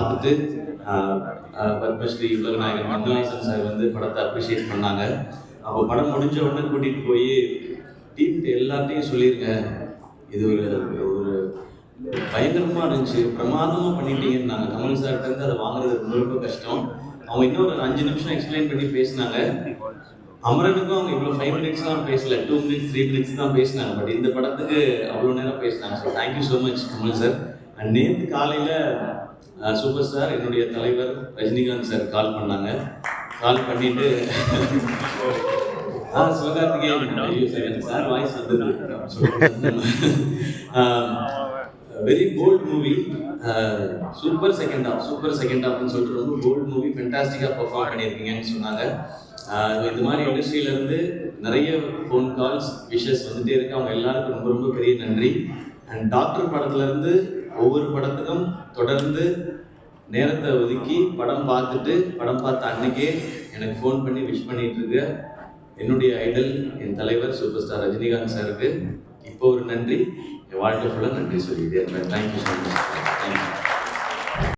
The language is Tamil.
பார்த்துட்டு பத்மஸ்ரீ உலகநாயகன் மங்களாசன் சார் வந்து படத்தை அப்ரிஷியேட் பண்ணாங்க. அப்போ படம் முடிஞ்ச உடனே கூட்டிகிட்டு போய் டீம் எல்லாத்தையும் சொல்லியிருங்க இது ஒரு ஒரு பயங்கரமாக இருந்துச்சு. பிரமாதமாக பண்ணிட்டீங்கன்னு நாங்கள் கமல் சார்கிட்ட இருந்து அதை வாங்குறது ரொம்ப ரொம்ப கஷ்டம். அவங்க இன்னொரு ஒரு அஞ்சு நிமிஷம் எக்ஸ்பிளைன் பண்ணி பேசினாங்க. அமரனுக்கும் அவங்க இவ்வளோ ஃபைவ் மினிட்ஸ்லாம் பேசல. டூ மினிட்ஸ் த்ரீ மினிட்ஸ் தான் பேசினாங்க. பட் இந்த படத்துக்கு அவ்வளோ நேரம் பேசினாங்க. So thank you so much Kamal sir and நேற்று காலையில் சூப்பர் ஸ்டார் என்னுடைய தலைவர் ரஜினிகாந்த் சார் கால் பண்ணாங்க. கால் பண்ணிட்டு ஆ சிவகார்த்திகேயன் சார் வாய்ஸ் வந்தது. Very bold movie super second half super second ஆஃப்னு சொல்லிட்டு ரொம்ப போல்ட் மூவி ஃபென்டாஸ்டிக்காக பெர்ஃபார்ம் பண்ணியிருக்கீங்கன்னு சொன்னாங்க. இந்த மாதிரி இண்டஸ்ட்ரியில இருந்து நிறைய ஃபோன் கால்ஸ் விஷஸ் வந்துட்டே இருக்கு. அவங்க எல்லாருக்கும் ரொம்ப ரொம்ப பெரிய நன்றி. அண்ட் டாக்டர் படத்துலேருந்து ஒவ்வொரு படத்துக்கும் தொடர்ந்து நேரத்தை ஒதுக்கி படம் பார்த்துட்டு படம் பார்த்த அன்னைக்கே எனக்கு ஃபோன் பண்ணி விஷ் பண்ணிகிட்ருக்க என்னுடைய ஐடல் என் தலைவர் சூப்பர் ஸ்டார் ரஜினிகாந்த் சாருக்கு இப்போ ஒரு நன்றி. என் வாழ்க்கை ஃபுல்லாக நன்றி சொல்லிட்டே இருப்பேன். Thank you so much thank you